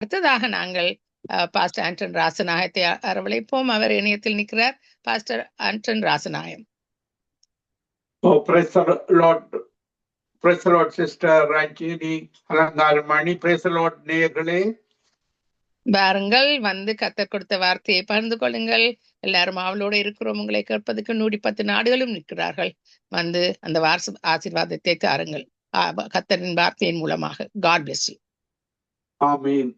அடுத்ததாக நாங்கள் பாஸ்டர் ஆண்டன் ராசநாயகத்தை அரவழைப்போம் அவர் இணையத்தில் நிற்கிறார். Pastor Anton Oh, the Lord, நேயர்களே வாருங்கள். வந்து கத்தர் கொடுத்த வார்த்தையை பகிர்ந்து கொள்ளுங்கள். எல்லாரும் அவளோட இருக்கிறோம். உங்களை கேட்பதற்கு நூடி பத்து நாடுகளும் நிற்கிறார்கள். வந்து அந்த வாரச ஆசீர்வாதத்தை தாருங்கள். கத்தரின் வார்த்தையின் மூலமாக. காட் பிளஸ் யூ ஆமீன்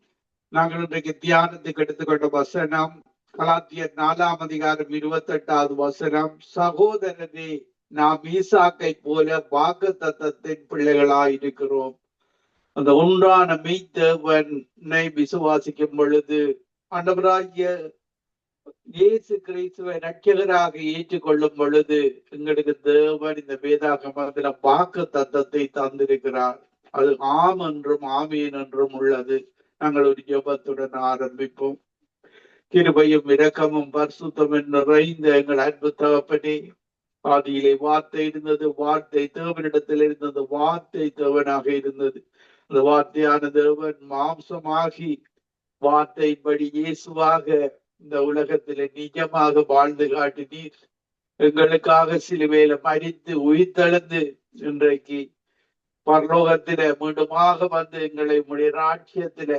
நாங்கள் இன்றைக்கு தியானத்துக்கு எடுத்துக்கொண்ட வசனம் கலாத்திய நாலாம் அதிகாரம் இருபத்தி எட்டாவது வசனம் சகோதரனே நாம் ஈசாக்கை போல வாக்கு தத்தத்தின் பிள்ளைகளாய் இருக்கிறோம். அந்த ஒன்றான மெய்த்தேவனை விசுவாசிக்கும் பொழுது ஆண்டவராகிய இயேசு கிறிஸ்துவை ரட்சகராக ஏற்றுக்கொள்ளும் பொழுது எங்களுக்கு தேவன் இந்த வேதாகமத்துல வாக்கு தத்தத்தை தந்திருக்கிறார். அது ஆம் என்றும் ஆமீன் என்றும் உள்ளது. நாங்கள் ஒரு ஜபத்துடன் ஆரம்பிப்போம். கிருபையும் இரக்கமும் பரிசுத்தமும் நிறைந்த எங்கள் அன்பு தகப்பனே ஆதியிலே வார்த்தை இருந்தது வார்த்தை தேவனிடத்தில் இருந்தது வார்த்தை தேவனாக இருந்தது. அந்த வார்த்தையான தேவன் மாம்சமாகி வார்த்தைப்படி இயேசுவாக இந்த உலகத்தில நிஜமாக வாழ்ந்து காட்டினீர் எங்களுக்காக சிலுவையில மறித்து உயிர்த்தெழுந்து இன்றைக்கு பரலோகத்தில மீண்டுமாக வந்து எங்களை உடைய ராட்சியத்தில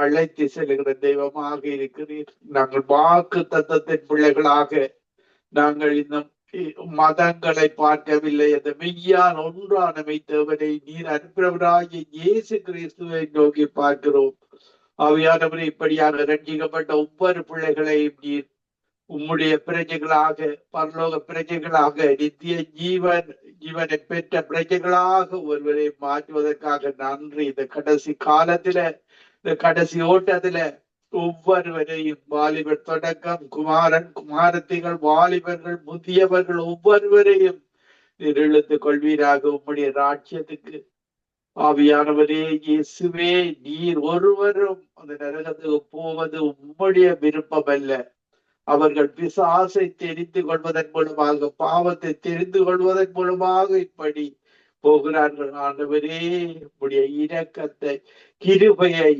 அழைத்து செல்கிற தெய்வமாக இருக்கிறீர். நாங்கள் வாக்கு தத்தத்தின் பிள்ளைகளாக நாங்கள் இந்த மதங்களை பார்க்கவில்லை. அந்த மெய்யான் ஒன்றான தேவனை நீர் அனுப்பினவராகிய இயேசு கிறிஸ்துவை நோக்கி பார்க்கிறோம். அவையானவரை இப்படியாக ரஞ்சிக்கப்பட்ட ஒவ்வொரு பிள்ளைகளையும் நீர் உம்முடைய பிரஜைகளாக பரலோக பிரஜைகளாக நித்திய ஜீவன் ஜீவனை பெற்ற பிரஜைகளாக ஒருவரை மாற்றுவதற்காக நன்றி. இந்த கடைசி காலத்திலே கடைசி ஓட்டத்துல ஒவ்வொருவரையும் வாலிபர் தொடக்கம். குமாரன் குமாரத்திகள் வாலிபர்கள் முதியவர்கள் ஒவ்வொருவரையும் நீர் இழுத்துக் கொள்வீராக உம்முடைய ராஜ்யத்துக்கு. ஆவியானவரே இயேசுவே நீர் ஒருவரும் அந்த நரகத்துக்கு போவது உம்முடைய விருப்பம் அல்ல அவர்கள் பிசாசை தெரிந்து கொள்வதன் மூலமாக பாவத்தை தெரிந்து கொள்வதன் மூலமாக இப்படி போகிறார்கள். ஆண்டவரே உடைய இரக்கத்தை கிருபையை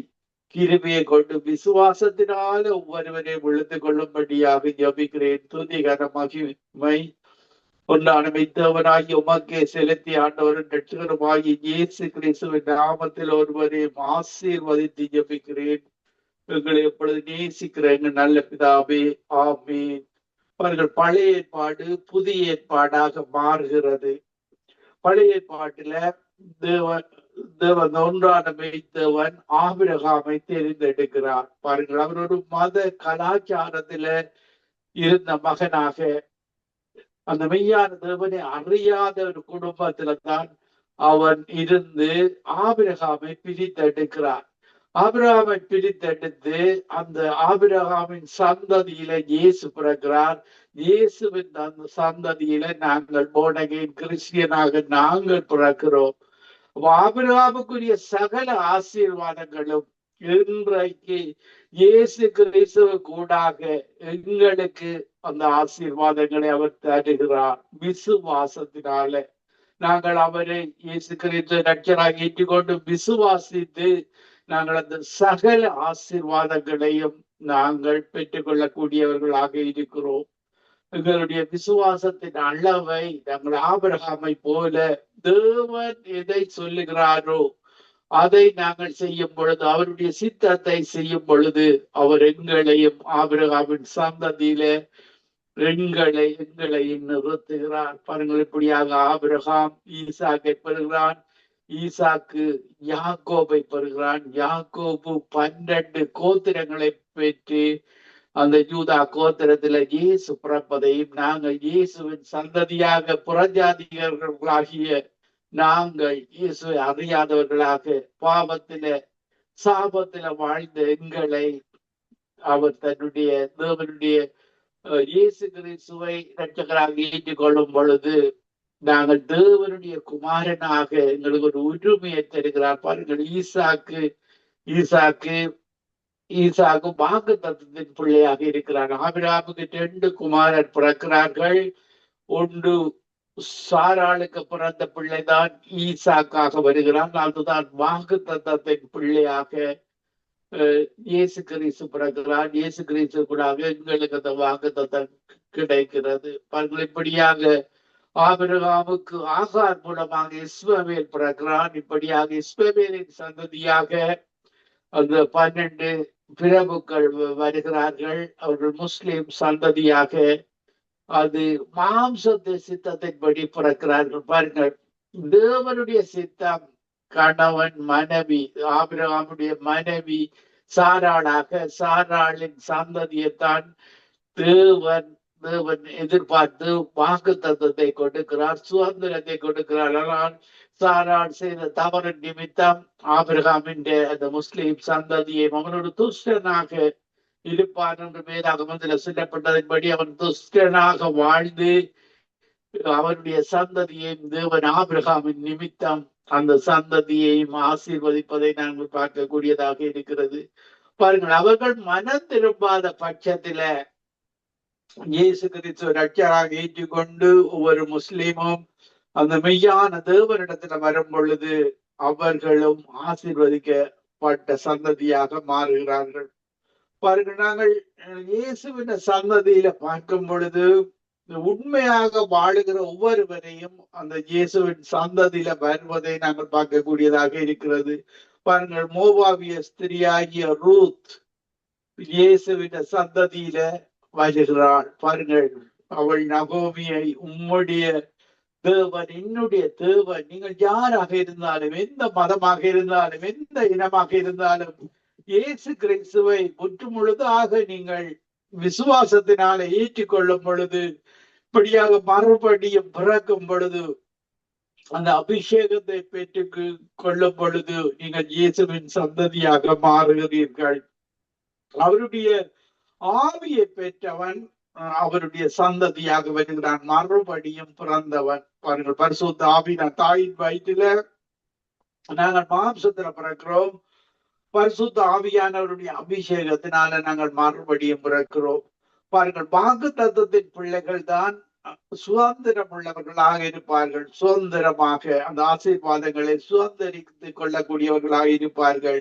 கிருமியை கொண்டு விசுவாசத்தினால ஒவ்வொருவரையும் விழுந்து கொள்ளும்படியாக ஜபிக்கிறேன் துதிகர மகிமை ஒன்றான உமக்கே செலுத்தி ஆண்டவரும் ரட்சகருமாகி இயேசு கிறிஸ்துவின் நாமத்தில் ஒருவரையும் ஆசீர்வதித்து ஜபிக்கிறேன் எங்களை எப்பொழுது நேசிக்கிற எங்கள் நல்ல பிதாவே ஆமீன். அவர்கள் பழைய ஏற்பாடு புதிய ஏற்பாடாக மாறுகிறது. பழைய ஏற்பாட்டுல தேவன் தேவன் ஒன்றான மெய்த்தவன் ஆபிரகாமை தெரிந்தெடுக்கிறார். பாருங்கள் அவர் ஒரு மத கலாச்சாரத்துல இருந்த மகனாக அந்த மெய்யான தேவனை அறியாத ஒரு குடும்பத்துல தான் அவன் இருந்து ஆபிரகாமை பிரித்தெடுக்கிறார். ஆபிரகாமை பிரித்தெடுத்து அந்த ஆபிரகாமின் சந்ததியில இயேசு பிறக்கிறார். இயேசுவின் அந்த சந்ததியில நாங்கள் போனகையின் கிறிஸ்டியனாக நாங்கள் பிறக்கிறோம். ஆபிரகாமுக்குரிய சகல ஆசீர்வாதங்களும் இன்றைக்கு இயேசு கிறிஸ்துவ கூடாக எங்களுக்கு அந்த ஆசீர்வாதங்களை அவர் தருகிறார். விசுவாசத்தினால நாங்கள் அவரை இயேசு கிறிஸ்து ரட்சராக ஏற்றுக்கொண்டு விசுவாசித்து நாங்கள் அந்த சகல ஆசீர்வாதங்களையும் நாங்கள் பெற்றுக்கொள்ளக்கூடியவர்களாக இருக்கிறோம். எங்களுடைய விசுவாசத்தின் அளவை நாங்கள் ஆபிரகாமை போல தேவன் எதை சொல்லுகிறாரோ அதை நாங்கள் செய்யும் பொழுது அவருடைய சித்தத்தை செய்யும் பொழுது அவர் எங்களையும் ஆபிரகாமின் சந்ததியில எங்களை எங்களையும் நிறுத்துகிறார். பாருங்கள் இப்படியாக ஆபிரகாம் ஈசாக்கை பெறுகிறான். ஈசாக்கு யாக்கோபை பெறுகிறான். யாக்கோபு பன்னெண்டு கோத்திரங்களை பெற்று அந்த யூதா கோத்திரத்துல இயேசு பிறப்பதையும் நாங்கள் இயேசுவின் சந்ததியாக புறஜாதிகர்களாகிய நாங்கள் இயேசுவை அறியாதவர்களாக பாவத்தில சாபத்தில வாழ்ந்த எங்களை அவர் தன்னுடைய தேவனுடைய இயேசு கிறிஸ்துவை ரட்சகராக ஏற்றுக்கொள்ளும் பொழுது நாங்கள் தேவனுடைய குமாரனாக எங்களுக்கு ஒரு உரிமையை தருகிறார். பாருங்கள் ஈசாக்கு ஈசாக்கு ஈசாக்கு வாக்கு தத்துவத்தின் பிள்ளையாக இருக்கிறார். ஆபிராமுக்கு ரெண்டு குமாரர் பிறக்கிறார்கள். ஒன்று சாராளுக்கு பிறந்த பிள்ளைதான் ஈசாக்காக வருகிறான். அதுதான் வாக்கு தத்தத்தின் பிள்ளையாக அஹ், இயேசு கிரீசு பிறக்கிறார். இயேசு கிரீசு கூட எங்களுக்கு அந்த வாக்குத்தத்தம் கிடைக்கிறது. பாருங்கள் இப்படியாக ஆபிரகாமுக்கு ஆகார் மூலமாக இஸ்மவேல் பிறக்கிறான். இப்படியாக இஸ்மவேலின் சந்ததியாக அந்த பன்னெண்டு பிரபுக்கள் வருகிறார்கள். அவர்கள் முஸ்லிம் சந்ததியாக அது மாம்சத்து சித்தத்தின்படி பிறக்கிறார்கள். பாருங்கள் தேவனுடைய சித்தம் கணவன் மனைவி ஆபிரகாமுடைய மனைவி சாராளாக சாராளின் சந்ததியைத்தான் தேவன் தேவன் எதிர்பார்த்து வாக்கு தத்துவத்தை கொடுக்கிறார் சுதந்திரத்தை கொடுக்கிறார். ஆனால் சாராள் செய்த தவறு நிமித்தம் ஆபிரகாமின் அந்த முஸ்லிம் சந்ததியை அவனோடு துஷ்டனாக இருப்பான் என்று வேதாகமத்தில் சொல்லப்பட்டதன்படி அவன் துஷ்டனாக வாழ்ந்து அவனுடைய சந்ததியையும் தேவன் ஆபிரகாமின் நிமித்தம் அந்த சந்ததியையும் ஆசீர்வதிப்பதை நாங்கள் பார்க்கக்கூடியதாக இருக்கிறது. பாருங்கள் அவர்கள் மனம் திரும்பாத பட்சத்தில இயேசு கிறிஸ்து ரட்சராக ஏற்றுக்கொண்டு ஒவ்வொரு முஸ்லீமும் அந்த மெய்யான தேவனிடத்துல வரும் பொழுது அவர்களும் ஆசீர்வதிக்கப்பட்ட சந்ததியாக மாறுகிறார்கள். பாருங்கள் நாங்கள் இயேசுவின சந்ததியில பார்க்கும் பொழுது உண்மையாக வாழுகிற ஒவ்வொருவரையும் அந்த இயேசுவின் சந்ததியில வருவதை நாங்கள் பார்க்கக்கூடியதாக இருக்கிறது. பாருங்கள் மோபாவிய ஸ்திரியாகிய ரூத் இயேசுவின் சந்ததியில வருகிறாள். பாருங்கள் அவள் நகோமியை உம்முடைய தேவன் என்னுடைய தேவன். நீங்கள் யாராக இருந்தாலும் எந்த மதமாக இருந்தாலும் எந்த இனமாக இருந்தாலும் இயேசு கிறிஸ்துவை முற்று முழுதாக நீங்கள் விசுவாசத்தினால ஏற்றிக்கொள்ளும் பொழுது இப்படியாக மறுபடியும் பிறக்கும் பொழுது அந்த அபிஷேகத்தை பெற்று கொள்ளும் பொழுது நீங்கள் இயேசுவின் சந்ததியாக மாறுகிறீர்கள். அவருடைய ஆவியை பெற்றவன் அவருடைய சந்ததியாக வருகிறான். மறுபடியும் பிறந்தவன். பாருங்கள் பரிசுத்த ஆவின தாயின் வயிற்றில நாங்கள் மாம்சத்துல பிறக்கிறோம். பரிசுத்த ஆவியானவருடைய அபிஷேகத்தினால நாங்கள் மறுபடியும் பிறக்கிறோம். பாருங்கள் வாக்கு தத்துவத்தின் பிள்ளைகள் தான் சுதந்திரம் உள்ளவர்களாக இருப்பார்கள். சுதந்திரமாக அந்த ஆசீர்வாதங்களை சுதந்திரித்துக் கொள்ளக்கூடியவர்களாக இருப்பார்கள்.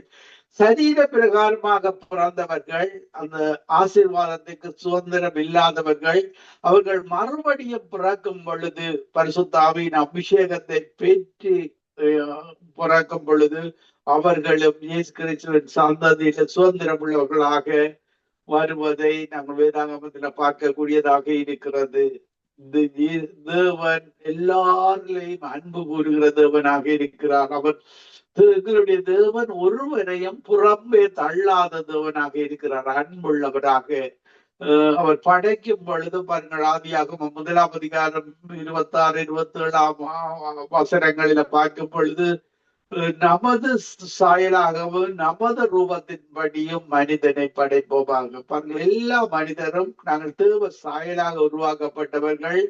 சரீர பிரகாரமாக பிறந்தவர்கள் அந்த ஆசீர்வாதத்துக்கு சுதந்திரம் இல்லாதவர்கள் அவர்கள் மறுபடியும் பிறக்கும் பொழுது பரிசுத்தாவின் அபிஷேகத்தை பெற்று பிறக்கும் பொழுது அவர்களும் இயேசு கிறிஸ்துவின் சந்ததியில சுதந்திரம் உள்ளவர்களாக வருவதை நாங்கள் வேதாகமத்துல பார்க்கக்கூடியதாக இருக்கிறது. தேவன் எல்லாரிலையும் அன்பு கூறுகிற தேவனாக இருக்கிறார். அவர் எங்களுடைய தேவன் ஒருவரையும் புறம்பே தள்ளாத தேவனாக இருக்கிறார் அன்புள்ளவராக. அவர் படைக்கும் பொழுது பாருங்கள் ஆதியாகும் முதலாம் அதிகாரம் இருபத்தி ஆறு இருபத்தி ஏழாம் வசனங்களில பார்க்கும் பொழுது நமது சாயலாகவும் நமது ரூபத்தின்படியும் மனிதனை படைப்போமாக. பாருங்கள் எல்லா மனிதரும் நாங்கள் தேவ சாயலாக உருவாக்கப்பட்டவர்கள்.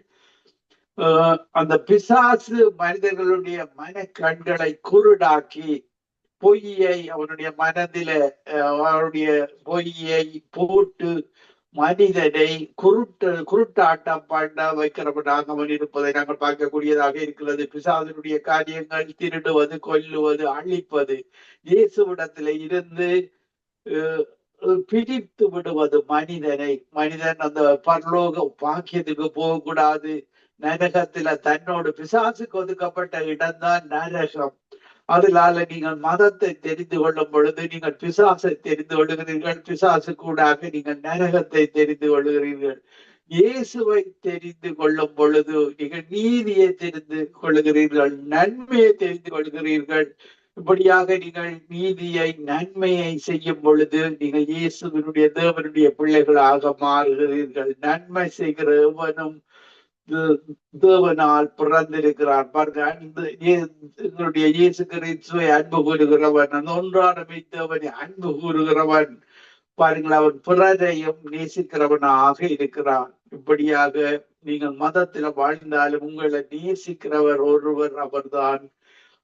அந்த பிசாசு மனிதர்களுடைய மன கண்களை குருடாக்கி பொய்யை அவனுடைய மனதில அஹ், அவனுடைய பொய்யை போட்டு மனிதனை குருட்டு குருட்டாட்டம் பண்ண வைக்கிறவனாக அவன் இருப்பதை நாங்கள் பார்க்கக்கூடியதாக இருக்கிறது. பிசாதனுடைய காரியங்கள் திருடுவது கொல்லுவது அழிப்பது இயேசுவிடத்தில இருந்து அஹ், பிரித்து விடுவது மனிதனை. மனிதன் அந்த பரலோக பாக்கியத்துக்கு போகக்கூடாது. நரகத்துல தன்னோடு பிசாசுக்கு ஒதுக்கப்பட்ட இடம்தான் நரகம். அதனால நீங்கள் மதத்தை தெரிந்து கொள்ளும் பொழுது நீங்கள் பிசாசை தெரிந்து கொள்ளுகிறீர்கள் பிசாசு கூடாக நீங்கள் நரகத்தை தெரிந்து கொள்ளுகிறீர்கள். இயேசுவை தெரிந்து கொள்ளும் பொழுது நீங்கள் நீதியை தெரிந்து கொள்ளுகிறீர்கள் நன்மையை தெரிந்து கொள்கிறீர்கள். இப்படியாக நீங்கள் நீதியை நன்மையை செய்யும் பொழுது நீங்கள் இயேசுவினுடைய தேவனுடைய பிள்ளைகளாக மாறுகிறீர்கள். நன்மை செய்கிற எவனும் தேவனால் பிறந்திருக்கிறான். பாருங்க அன்பு எங்களுடைய இயேசு கிறிஸ்துவை அன்பு கூறுகிறவன் அந்த ஒன்றான மெய்த்தவனை அன்பு கூறுகிறவன். பாருங்கள் அவன் பிறரையும் நேசிக்கிறவனாக இருக்கிறான். இப்படியாக நீங்கள் மதத்தில் வாழ்ந்தாலும் உங்களை நேசிக்கிறவர் ஒருவர் அவர்தான்.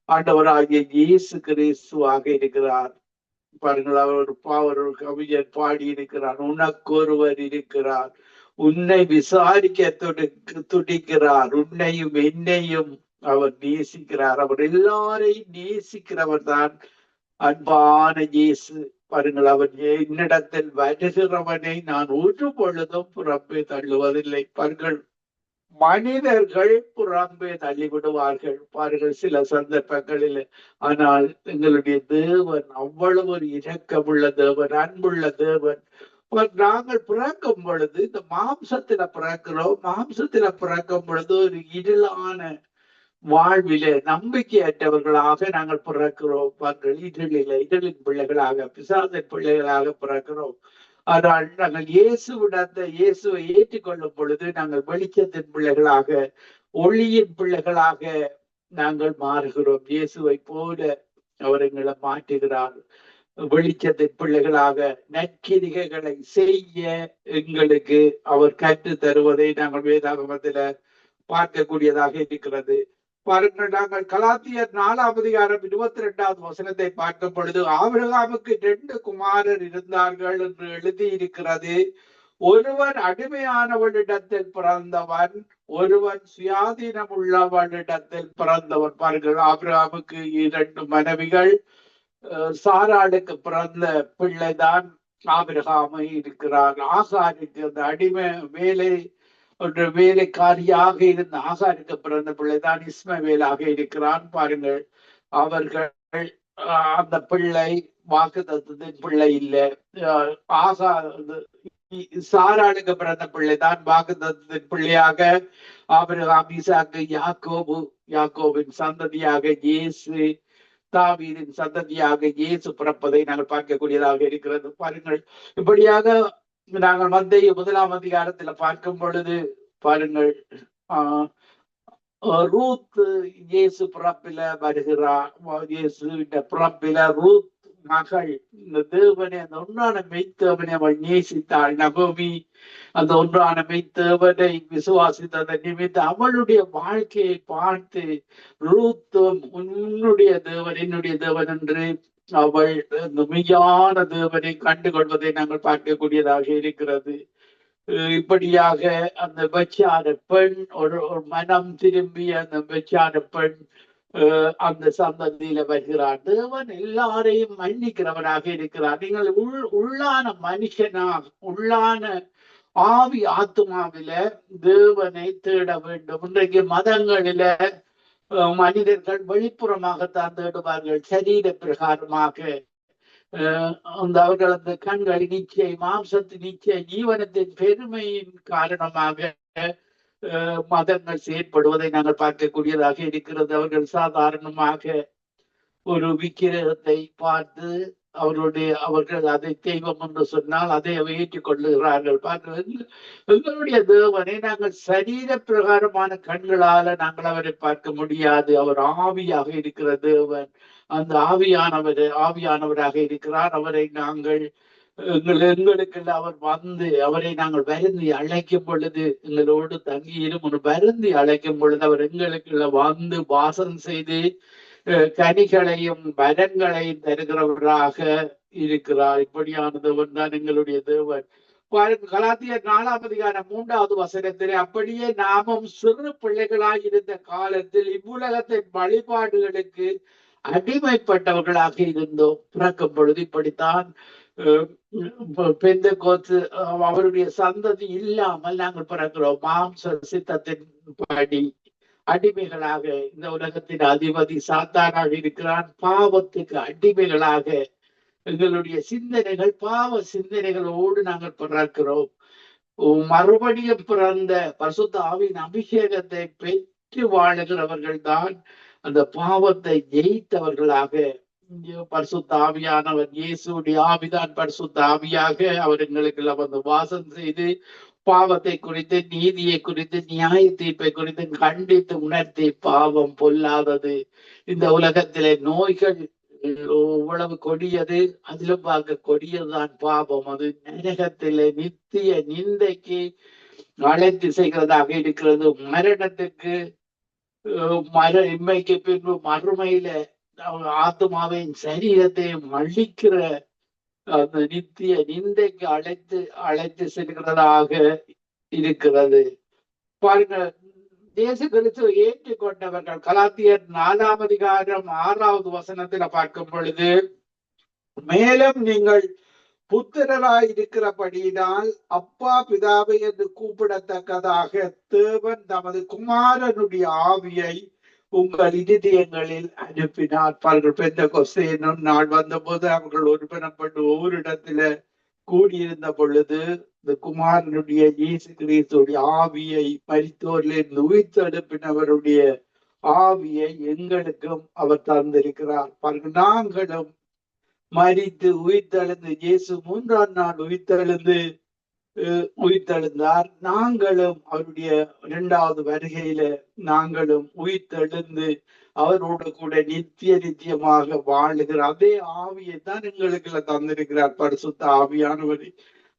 ஆண்டவராகிய இயேசு கிறிஸ்துவாக இருக்கிறார். பாருங்கள் அவர் ஒரு கவிஞர் பாடி இருக்கிறான் உனக்கு ஒருவர் இருக்கிறார். உன்னை விசாரிக்க துடிக்கிறார். உன்னையும் என்னையும் அவர் நேசிக்கிறார். அவர் எல்லாரையும் நேசிக்கிறவர் தான் அன்பான இயேசு. பாருங்கள் அவர் என்னிடத்தில் வருகிறவனை நான் ஒரு பொழுதும் புறம்பே தள்ளுவதில்லை. பாருங்கள் மனிதர்கள் புறம்பே தள்ளிவிடுவார்கள். பாருங்கள் சில சந்தர்ப்பங்களில். ஆனால் எங்களுடைய தேவன் அவ்வளவு ஒரு இரக்கமுள்ள தேவன் அன்புள்ள தேவன். நாங்கள் பிறக்கும் பொழுது இந்த மாம்சத்தில பிறக்கிறோம். மாம்சத்தில பிறக்கும் பொழுது ஒரு இருளான வாழ்விலே நம்பிக்கையற்றவர்களாக நாங்கள் பிறக்கிறோம். பாருங்கள் இருளில இருளின் பிள்ளைகளாக பிசாசின் பிள்ளைகளாக பிறக்கிறோம். ஆனால் நாங்கள் இயேசுவிடத்த இயேசுவை ஏற்றுக்கொள்ளும் பொழுது நாங்கள் வெளிச்சத்தின் பிள்ளைகளாக ஒளியின் பிள்ளைகளாக நாங்கள் மாறுகிறோம். இயேசுவை போல அவர் எங்களை மாற்றுகிறார். வெளிச்சத்தின் பிள்ளைகளாக நற்கிரிகைகளை செய்ய எங்களுக்கு அவர் கற்று தருவதை நாங்கள் வேதாகமத்தில பார்க்கக்கூடியதாக இருக்கிறது. பாருங்கள் நாங்கள் கலாத்தியர் நாலாம் அதிகாரம் இருபத்தி ரெண்டாவது வசனத்தை பார்க்கும் பொழுது ஆபிரகாமுக்கு ரெண்டு குமாரர் இருந்தார்கள் என்று எழுதியிருக்கிறது. ஒருவன் அடிமையானவனிடத்தில் பிறந்தவன் ஒருவன் சுயாதீனம் உள்ளவனிடத்தில் பிறந்தவன். பாருங்கள் ஆபிரகாமுக்கு இரண்டு மனைவிகள் சாராளுக்கு பிறந்த பிள்ளைதான் ஆபிரகாமை இருக்கிறார் ஆசாருக்கு அந்த அடிமை வேலை ஒன்று வேலைக்காரியாக இருந்த ஆசாருக்கு பிறந்த பிள்ளைதான் இஸ்மவேலாக இருக்கிறான். பாருங்கள் அவர்கள் அந்த பிள்ளை வாக்கு தத்துவத்தின் பிள்ளை இல்லை. ஆசா சாராளுக்கு பிறந்த பிள்ளைதான் வாக்கு தத்துவத்தின் பிள்ளையாக ஆபிரகாம் ஈசாக்கு யாக்கோபு யாக்கோபின் சந்ததியாக இயேசு தாவீதின் சந்ததியாக இயேசு பிறப்பதை நாங்கள் பார்க்கக்கூடியதாக இருக்கிறது. பாருங்கள் இப்படியாக நாங்கள் மத்திய முதலாம் அதிகாரத்துல பார்க்கும் பொழுது பாருங்கள் ஆஹ் ரூத் இயேசு பிறப்பில வருகிறார். இயேசு பிறப்பில ரூத் மகள் இந்த தேவனை அந்த ஒன்றான மெய்த்தேவனை அவள் நேசித்தாள். நகோமி அந்த ஒன்றான மெய்த்தேவனை விசுவாசித்ததை நிமித்த அவளுடைய வாழ்க்கையை பார்த்து ரூத்தும் உன்னுடைய தேவன் என்னுடைய தேவன் என்று அவள் இந்த மெய்யான தேவனை கண்டுகொள்வதை நாங்கள் பார்க்கக்கூடியதாக இருக்கிறது. இப்படியாக அந்த வெச்சான பெண் ஒரு ஒரு மனம் திரும்பிய அந்த வெச்சான பெண் அந்த சந்ததியில வருகிறார் தேவன் எல்லாரையும் மன்னிக்கிறவனாக இருக்கிறார். நீங்கள் உள் உள்ளான மனுஷனா உள்ளான ஆவி ஆத்மாவில தேவனை தேட வேண்டும். இன்றைக்கு மதங்களில மனிதர்கள் வெளிப்புறமாகத்தான் தேடுவார்கள். சரீர பிரகாரமாக. அந்த அவர்கள் அந்த கண்கள் நிச்சய மாம்சத்தின் நிச்சய ஜீவனத்தின் பெருமையின் காரணமாக மதங்கள் செயற்படுவதை நாங்கள் பார்க்கக்கூடியதாக இருக்கிறது. அவர்கள் சாதாரணமாக ஒரு விக்கிரகத்தை பார்த்து அவருடைய அவர்கள் அதை தெய்வம் என்று சொன்னால் அதை ஏற்றுக் கொள்ளுகிறார்கள் பார்க்கிறது எங்களுடைய தேவனை நாங்கள் சரீர பிரகாரமான கண்களால நாங்கள் அவரை பார்க்க முடியாது. அவர் ஆவியாக இருக்கிற தேவன். அந்த ஆவியானவர் ஆவியானவராக இருக்கிறார். அவரை நாங்கள் எங்கள் எங்களுக்குள்ள அவர் வந்து அவரை நாங்கள் வருந்தி அழைக்கும் பொழுது எங்களோடு தங்கி ஒரு வருந்தி அழைக்கும் பொழுது அவர் எங்களுக்கு வந்து வாசம் செய்து கனிகளையும் வரங்களையும் தருகிறவராக இருக்கிறார். இப்படியான தேவன் தான் எங்களுடைய தேவன். கலாத்தியர் நாலாம் அதிகாரம் மூன்றாவது வசனத்திலே அப்படியே நாமும் சிறு பிள்ளைகளாய் இருந்த காலத்தில் இவ்வுலகத்தின் வழிபாடுகளுக்கு அடிமைப்பட்டவர்களாக இருந்தோம். பிறக்கும் பொழுது இப்படித்தான் பெந்த கோத்து அவருடைய சந்ததி இல்லாமல் நாங்கள் பிறக்கிறோம். மாம்ச சித்தத்தின் படி அடிமைகளாக இந்த உலகத்தின் அதிபதி சாத்தானாக இருக்கிறான். பாவத்துக்கு அடிமைகளாக எங்களுடைய சிந்தனைகள் பாவ சிந்தனைகளோடு நாங்கள் பிறக்கிறோம். மறுபடியும் பிறந்த பசுத்த ஆவின் அபிஷேகத்தை பெற்று வாழுகிறவர்கள் தான் அந்த பாவத்தை ஜெயித்தவர்களாக பரிசுத்த ஆவியானவர் இயேசுடைய ஆவிதான் பரிசுத்த ஆவியாக அவர் எங்களுக்கு வந்து வாசம் செய்து பாவத்தை குறித்து நீதியை குறித்து நியாய தீர்ப்பை குறித்து கண்டித்து உணர்த்தி பாவம் பொல்லாதது. இந்த உலகத்திலே நோய்கள் எவ்வளவு கொடியது அதிலும் பார்க்க கொடியதுதான் பாவம். அது நரகத்திலே நித்திய நிந்தைக்கு அழைத்து செய்கிறதாக இருக்கிறது. மரணத்துக்கு மர இம்மைக்கு பின்பு மறுமையில ஆத்மாவின் சரீரத்தையும் அழிக்கிற அந்த நித்திய நிந்தைக்கு அழைத்து அழைத்து செல்கிறதாக இருக்கிறது. பாருங்க தேச கிறிஸ்துவ ஏற்றுக்கொண்டவர்கள் கலாத்தியர் நாலாம் அதிகாரம் ஆறாவது வசனத்துல பார்க்கும் பொழுது மேலும் நீங்கள் புத்திரராய் இருக்கிறபடியினால் அப்பா பிதாவை என்று கூப்பிடத்தக்கதாக தேவன் தமது குமாரனுடைய ஆவியை உங்கள் இருதயங்களில் அனுப்பினார். பாருங்கள் பெந்த கொஸ்தேனும் நாள் வந்தபோது அவர்கள் ஒருபனப்பட்டு ஒவ்வொரு இடத்துல கூடியிருந்த பொழுது இந்த குமாரனுடைய இயேசு கிரீஸ்துடைய ஆவியை மரித்தோரிலிருந்து உயிர்த்தெழுப்பினவருடைய ஆவியை எங்களுக்கும் அவர் தந்திருக்கிறார். பாருங்கள் நாங்களும் மரித்து உயிர்த்தெழுந்து இயேசு மூன்றாம் நாள் உயிர்த்தெழுந்து உயிர்த்தெழுந்தார். நாங்களும் அவருடைய இரண்டாவது வருகையில நாங்களும் உயிர்த்தெழுந்து அவரோடு கூட நித்திய நித்தியமாக வாழுகிற அதே ஆவியை தான் எங்களுக்கு தந்திருக்கிறார். பரிசுத்த ஆவியானவர்.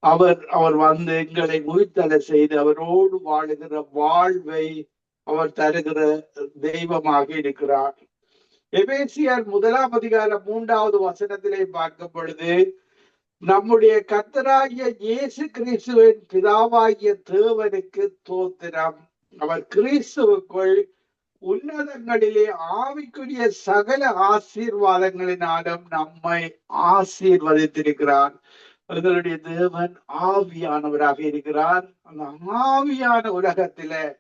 அவர் அவர் வந்து எங்களை உயிர்த்தெழ செய்து அவரோடு வாழுகிற வாழ்வை அவர் தருகிற தெய்வமாக இருக்கிறார். எபேசியார் முதலாம் அதிகாரம் மூன்றாவது வசனத்திலே பார்க்கும் பொழுது நம்முடைய கத்தராகிய இயேசு கிறிஸ்துவின் பிதாவாகிய தேவனுக்கு தோத்திரம். அவர் கிறிஸ்துவுக்குள் உன்னதங்களிலே ஆவிக்குரிய சகல ஆசீர்வாதங்களினாலும் நம்மை ஆசீர்வதித்திருக்கிறார். எங்களுடைய தேவன் ஆவியானவராக இருக்கிறார். அந்த ஆவியான உலகத்தில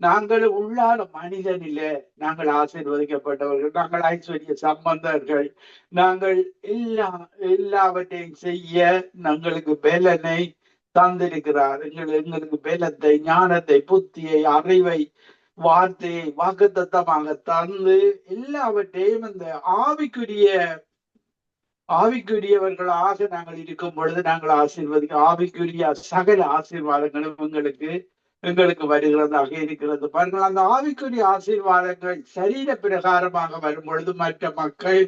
நாங்கள் உள்ளான மனிதனில. நாங்கள் ஆசீர்வதிக்கப்பட்டவர்கள் நாங்கள் ஐஸ்வர்ய சம்பந்தர்கள். நாங்கள் எல்லா எல்லாவற்றையும் செய்ய நாங்களுக்கு பலனை தந்திருக்கிறார். எங்கள் எங்களுக்கு பலத்தை ஞானத்தை புத்தியை அறிவை வார்த்தையை வாக்குத்தத்தமாக தந்து எல்லாவற்றையும் அந்த ஆவிக்குரிய ஆவிக்குரியவர்களாக நாங்கள் இருக்கும் பொழுது நாங்கள் ஆசீர்வதிக்க ஆவிக்குரிய சகல ஆசீர்வாதங்களும் எங்களுக்கு எங்களுக்கு வருகிறதாக இருக்கிறது. பாருங்கள் அந்த ஆவிக்குரிய ஆசீர்வாதங்கள் சரீர பிரகாரமாக வரும் பொழுது மற்ற மக்கள்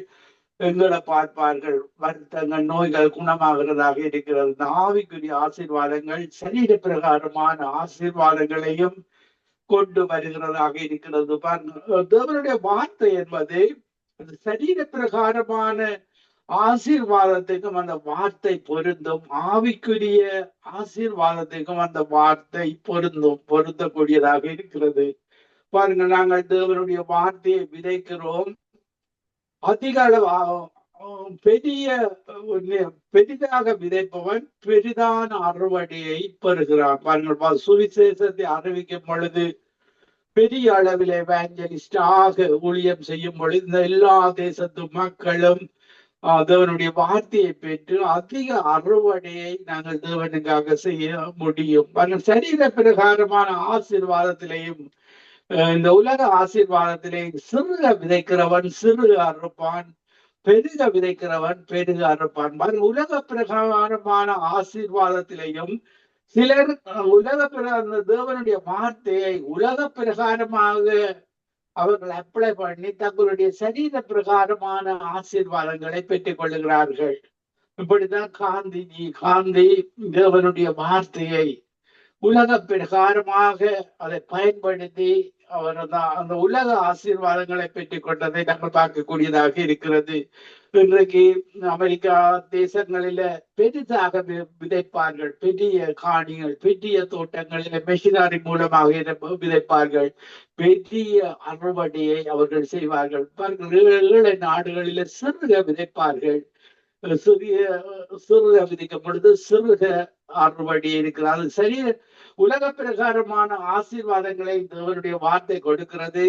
எங்களை பார்ப்பார்கள். வருத்தங்கள் நோய்கள் குணமாகிறதாக இருக்கிறது. இந்த ஆவிக்குரிய ஆசீர்வாதங்கள் சரீர பிரகாரமான ஆசீர்வாதங்களையும் கொண்டு வருகிறதாக இருக்கிறது. பாருங்கள் தேவனுடைய வார்த்தை என்பது சரீர பிரகாரமான ஆசீர்வாதத்துக்கும் அந்த வார்த்தை பொருந்தும். ஆவிக்குரிய ஆசீர்வாதத்துக்கும் அந்த வார்த்தை பொருந்தும் பொருந்தக்கூடியதாக இருக்கிறது. பாருங்கள் நாங்கள் தேவனுடைய வார்த்தையை விதைக்கிறோம். அதிக அளவு பெரிய பெரிதாக விதைப்பவன் பெரிதான அறுவடையை பெறுகிறான். பாருங்கள் சுவிசேஷத்தை அறிவிக்கும் பொழுது பெரிய அளவில் வேஞ்சலிஸ்டாக ஊழியம் செய்யும் பொழுது இந்த எல்லா தேசத்து மக்களும் தேவனுடைய வார்த்தையை பெற்று அதிக அறுவடையை நாங்கள் தேவனுக்காக செய்ய முடியும். பாருங்கள் சரீர பிரகாரமான ஆசீர்வாதத்திலையும் இந்த உலக ஆசீர்வாதத்திலே சிறுக விதைக்கிறவன் சிறுக அறுப்பான் பெருக விதைக்கிறவன் பெருக அறுப்பான். பாருங்க உலக பிரகாரமான ஆசீர்வாதத்திலையும் சிலர் உலக பிர- தேவனுடைய வார்த்தையை உலக பிரகாரமாக அவர்கள் அப்ளை பண்ணி தங்களுடைய சரீர பிரகாரமான ஆசீர்வாதங்களை பெற்றுக் கொள்ளுகிறார்கள். இப்படிதான் காந்திஜி காந்தி தேவனுடைய வார்த்தையை உலக பிரகாரமாக அதை பயன்படுத்தி அவர் அந்த உலக ஆசீர்வாதங்களை பெற்றுக் கொண்டதை நாங்கள் பார்க்கக்கூடியதாக இருக்கிறது. இன்றைக்கு அமெரிக்கா தேசங்களில பெரிதாக விதைப்பார்கள். பெரிய காணிகள் பெரிய தோட்டங்களில மெஷினரி மூலமாக விதைப்பார்கள். பெரிய அறுவடையை அவர்கள் செய்வார்கள். பாருங்கள் நாடுகளில சிறுக விதைப்பார்கள். சிறிய சிறுக விதிக்கும் பொழுது சிறுக அறுவடை இருக்கிறது. அது உலக பிரகாரமான ஆசீர்வாதங்களை தேவனுடைய வார்த்தை கொடுக்கிறது.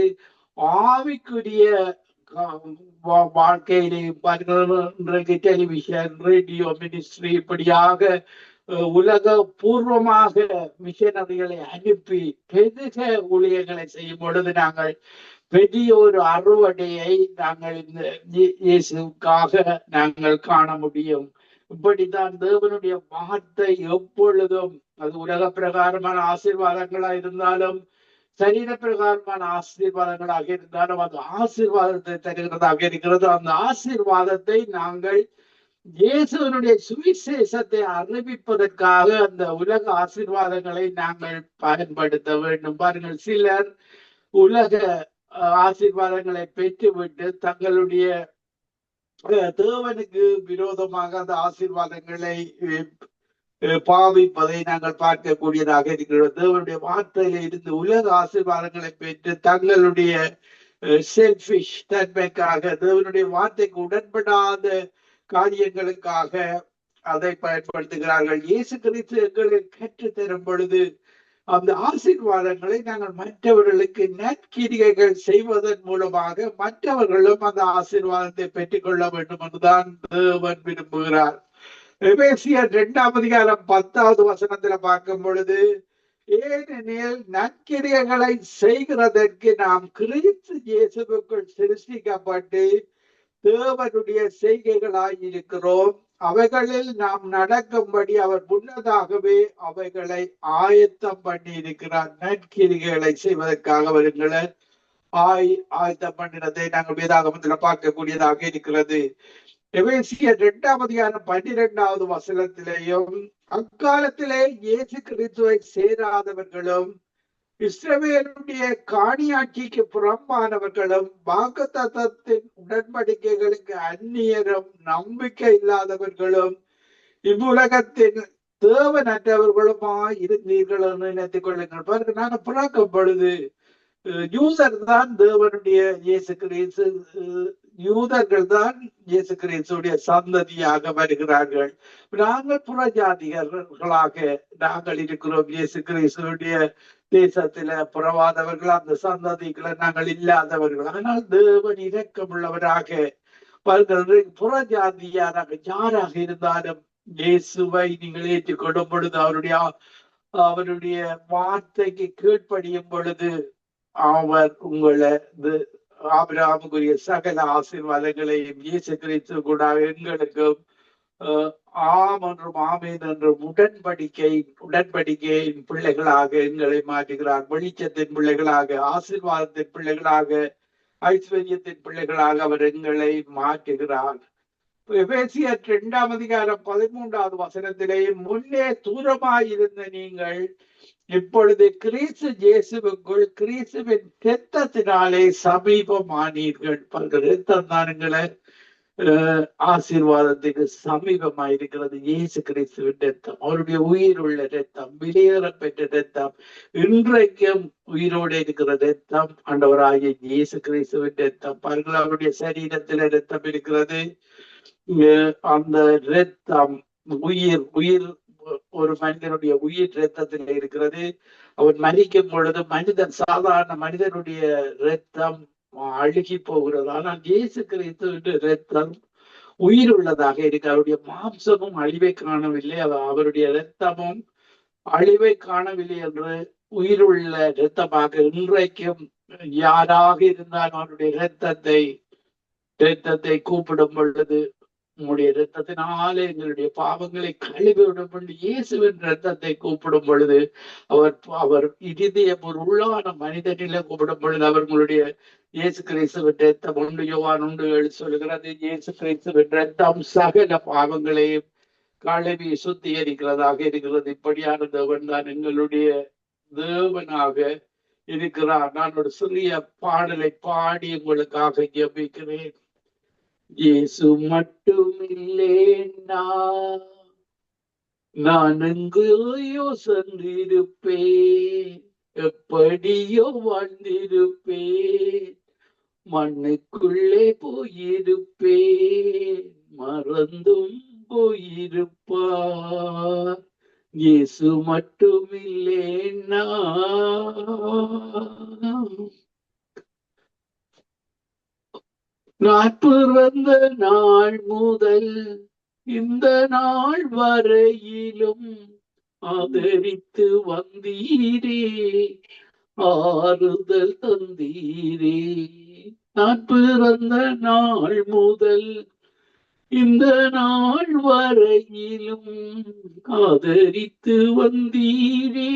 ஆவிக்குரிய ஆஹ், இன்றைக்கு டெலிவிஷன் ரேடியோ மினிஸ்ட்ரி இப்படியாக உலக பூர்வமாக மிஷனரிகளை அனுப்பி பெருக ஊழியர்களை செய்யும் பொழுது நாங்கள் பெரிய ஒரு அறுவடையை நாங்கள் இந்த இயேசுக்காக நாங்கள் காண முடியும். இப்படித்தான் தேவனுடைய வார்த்தை எப்பொழுதும் அது உலக பிரகாரமான ஆசீர்வாதங்களா இருந்தாலும் சரீர பிரகாரமான ஆசீர்வாதங்களாக இருந்தாலும் அது ஆசீர்வாதத்தை தருகிறதாக இருக்கிறது. அந்த ஆசீர்வாதத்தை நாங்கள் இயேசுவனுடைய சுவிசேஷத்தை அறிவிப்பதற்காக அந்த உலக ஆசீர்வாதங்களை நாங்கள் பயன்படுத்த வேண்டும். பாருங்கள் சிலர் உலக ஆசீர்வாதங்களை பெற்றுவிட்டு தங்களுடைய தேவனுக்கு விரோதமாக அந்த ஆசீர்வாதங்களை பாவிப்பதை நாங்கள் பார்க்கக்கூடியதாக இருக்கிறோம் தேவனுடைய வார்த்தையில இருந்து உலக ஆசீர்வாதங்களை பெற்று தங்களுடைய செல்பிஷ் தன்மைக்காக தேவனுடைய வார்த்தைக்கு உடன்படாத காரியங்களுக்காக அதை பயன்படுத்துகிறார்கள். இயேசு கிறிஸ்து எங்களுக்கு கற்றுத் தரும் பொழுது அந்த ஆசீர்வாதங்களை நாங்கள் மற்றவர்களுக்கு நற்கிரிகைகள் செய்வதன் மூலமாக மற்றவர்களும் அந்த ஆசீர்வாதத்தை பெற்றுக்கொள்ள வேண்டும் என்றுதான் தேவன் விரும்புகிறார். எபேசியர் இரண்டாம் அதிகாரம் பத்தாவது வசனத்துல பார்க்கும் பொழுது ஏனெனில் நற்கிரியங்களை செய்கிறதற்கு நாம் கிறிஸ்து இயேசுக்குள் சிருஷ்டிக்கப்பட்டு தேவனுடைய செய்கைகளாய் இருக்கிறோம். அவைகளில் நாம் நடக்கும்படி அவர் முன்னதாகவே அவைகளை ஆயத்தம் பண்ணி இருக்கிறார் நற்கிரிகளை செய்வதற்காக வருங்கள ஆய் ஆயத்தம் பண்ணினதை நாங்கள் வேதாகமத்துல பார்க்கக்கூடியதாக இருக்கிறது. எபேசியர் இரண்டாம் அதிகாரம் பன்னிரெண்டாவது வசனத்திலேயும் அக்காலத்திலே இயேசு கிறிஸ்துவை சேராதவர்களும் இஸ்ரவேலுடைய காணியாட்சிக்கு புறம்பானவர்களும் வாக்குத்தத்தத்தின் உடன்படிக்கைகளுக்கு அந்நியரும் நம்பிக்கை இல்லாதவர்களும் இவ்வுலகத்தின் தேவனற்றவர்களுமா இருந்தீர்கள் என்று நினைத்துக் கொள்ளுங்கள். பாருங்க நாங்க பிறக்கும் பொழுது யூதர் தான் தேவனுடைய இயேசு கிரேசு யூதர்கள் தான் இயேசு கிரேசுடைய சந்ததியாக வருகிறார்கள். நாங்கள் புறஜாதிகர்களாக நாங்கள் இருக்கிறோம். இயேசு கிரேசுடைய தேசத்தில புறவாதவர்கள் அந்த சந்ததிகளை நாங்கள் இல்லாதவர்கள். ஆனால் தேவன் இரக்கமுள்ளவராக பாருங்கள் புறஜாதியாராக யாராக இருந்தாலும் இயேசுவை நீங்கள் ஏற்றுக்கொள்ளும் பொழுது அவருடைய அவருடைய வார்த்தைக்கு கீழ்ப்படியும் பொழுது அவர் உங்களை ஆபிராமுக்குரிய சகல ஆசீர்வாதங்களையும் இயேசு கிறிஸ்து கூட எங்களுக்கும் ஆம் என்றும் ஆமீன் என்றும் உடன்படிக்கை உடன்படிக்கையின் பிள்ளைகளாக எங்களை மாற்றுகிறார். வெளிச்சத்தின் பிள்ளைகளாக ஆசீர்வாதத்தின் பிள்ளைகளாக ஐஸ்வர்யத்தின் பிள்ளைகளாக அவர் எங்களை மாற்றுகிறார். எபேசியர் இரண்டாம் அதிகாரம் பதிமூன்றாவது வசனத்திலே முன்னே தூரமாயிருந்த நீங்கள் இப்பொழுது கிறிஸ்து ஜேசுவுக்குள் கிறிஸ்துவின் ரத்தத்தினாலே சமீபமானீர்கள். பல்வேறு ரத்தம் தானுங்களை ஆசீர்வாதத்துக்கு சமீபமாயிருக்கிறது இயேசு கிறிஸ்துவின் ரத்தம் அவருடைய உயிர் உள்ள ரத்தம் வெளியேற பெற்ற ரத்தம் இன்றைக்கும் உயிரோடு இருக்கிற ரத்தம் ஆண்டவராகிய இயேசு கிறிஸ்துவின் ரத்தம் பாருங்கள் அவருடைய சரீரத்துல ரத்தம் இருக்கிறது. அந்த ரத்தம் உயிர் உயிர் ஒரு மனிதனுடைய உயிர் ரத்தத்தில் இருக்கிறது. அவன் மறிக்கும் பொழுது மனிதன் சாதாரண மனிதனுடைய ரத்தம் அழுகி போகிறது ஆனால் இயேசு கிறிஸ்துவின் ரத்தம் உயிர் உள்ளதாக இருக்கு. அவருடைய மாம்சமும் அழிவை காணவில்லை. அவருடைய ரத்தமும் அழிவை காணவில்லை என்று உயிருள்ள இரத்தமாக இன்றைக்கும் யாராக இருந்தாலும் அவருடைய இரத்தத்தை இரத்தத்தை கூப்பிடும் பொழுது உங்களுடைய இரத்தத்தினாலே எங்களுடைய பாவங்களை கழுவிவிடும் பொழுது இயேசுவின் ரத்தத்தை கூப்பிடும் பொழுது அவர் அவர் இதயம் ஒரு உள்ளான மனிதனில கூப்பிடும் பொழுது அவர்களுடைய இயேசு கிறிஸ்துவின் ரத்தம் உண்டு. யோவான் உண்டு எழுதி சொல்கிறது இயேசு கிறிஸ்துவின் ரத்தம் சகல பாவங்களையும் கழுவி சுத்திகரிக்கிறதாக இருக்கிறது. இப்படியான தேவன் தான் எங்களுடைய தேவனாக இருக்கிறார். நான் ஒரு சிறிய பாடலை பாடி உங்களுக்காக ஜபிக்கிறேன். இயேசு மட்டும் இல்லேன்னா நான் எங்கேயோ சென்றிருப்பேன் எப்படியோ வாழ்ந்திருப்பேன். மண்ணுக்குள்ளே போயிருப்பேன். மறந்தும் போயிருப்பார். இயேசு மட்டும் நான். பிறந்த நாள் முதல் இந்த நாள் வரையிலும் ஆதரித்து வந்தீரே. ஆறுதல் தந்தீரே. நான் பிறந்த நாள் முதல் இந்த நாள் வரையிலும் ஆதரித்து வந்தீரே.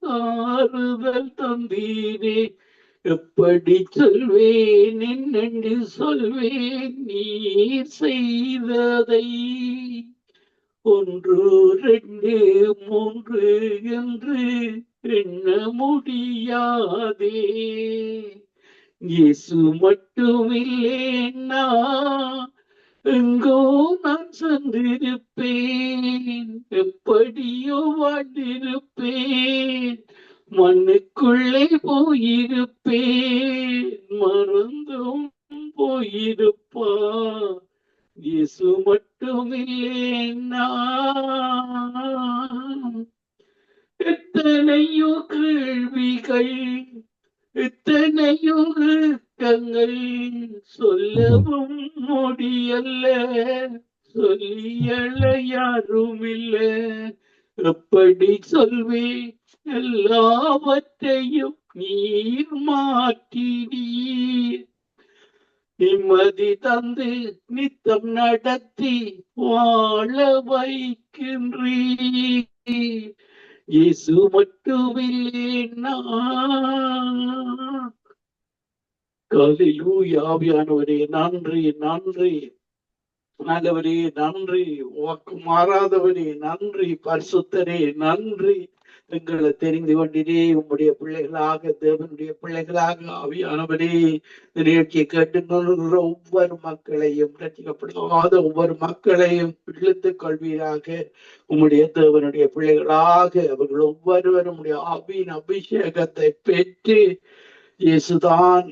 ஆறுதல் தந்தீரே. எப்படி சொல்வேன் என்னென்று சொல்வேன் நீர் செய்ததை. ஒன்று ரெண்டு மூன்று என்று எண்ண முடியாதே? இயேசு மட்டுமில்லேன்னா எங்கோ நான் சென்றிருப்பேன் எப்படியோ வாழ்ந்திருப்பேன். மண்ணுக்குள்ளே போயிருப்பேன். மறந்தும் போயிருப்பா. இயேசு மட்டுமில்லே நான் எத்தனையோ கேள்விகள் எத்தனையோ கங்கள் சொல்லவும் முடியல்ல சொல்லியல யாரும் இல்ல எப்படி சொல்வே எல்லாவற்றையும் நீர் மாற்றினீர். நிம்மதி தந்து நித்தம் நடத்தி வாழ வைக்கின்றீர். இயேசு மட்டுமில்லே ஆவியானவரே நன்றி நன்றி. நல்லவரே நன்றி. உக்கு மாறாதவரே நன்றி. பரிசுத்தரே நன்றி. எங்களை தெரிந்து கொண்டினே உம்முடைய பிள்ளைகளாக தேவனுடைய பிள்ளைகளாக ஆவியானவரே நிகழ்ச்சியை கேட்டுக்கொள்கிற ஒவ்வொரு மக்களையும் ரசிக்கப்படாத ஒவ்வொரு மக்களையும் இழுத்துக் கொள்வீராக. உம்முடைய தேவனுடைய பிள்ளைகளாக அவர்கள் ஒவ்வொருவரும் ஆவியின் அபிஷேகத்தை பெற்று இயேசுதான்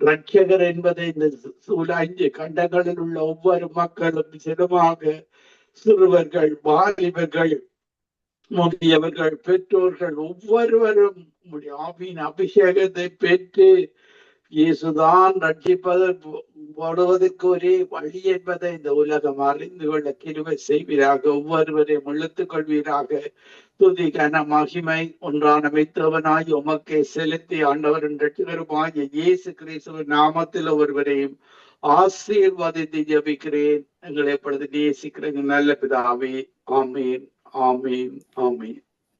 ரட்சகர் என்பதை இந்த அஞ்சு கண்டங்களில் உள்ள ஒவ்வொரு மக்களும் சிறமாக சிறுவர்கள் வாலிபர்கள் முதியவர்கள் பெற்றோர்கள் ஒவ்வொருவரும் உங்களுடைய ஆவியின் அபிஷேகத்தை பெற்று இயேசுதான் ரட்சிப்பதற்கு ஒரே வழி என்பதை இந்த உலகம் அறிந்து கொள்ள கிருவை செய்வீராக. ஒவ்வொருவரையும் இழுத்துக் கொள்வீராக. துதி கன மகிமை ஒன்றான மெத்தவனாய் உமக்கே செலுத்தி ஆண்டவரின் ரட்சிகருமாய் இயேசு கிறிஸ்துவ நாமத்தில் ஒருவரையும் ஆசீர்வாதித்து ஜபிக்கிறேன். எங்களை எப்பொழுது நேசிக்கிறேன் நல்ல பிதாவே ஆமீன். ஆமீன் ஆமீன்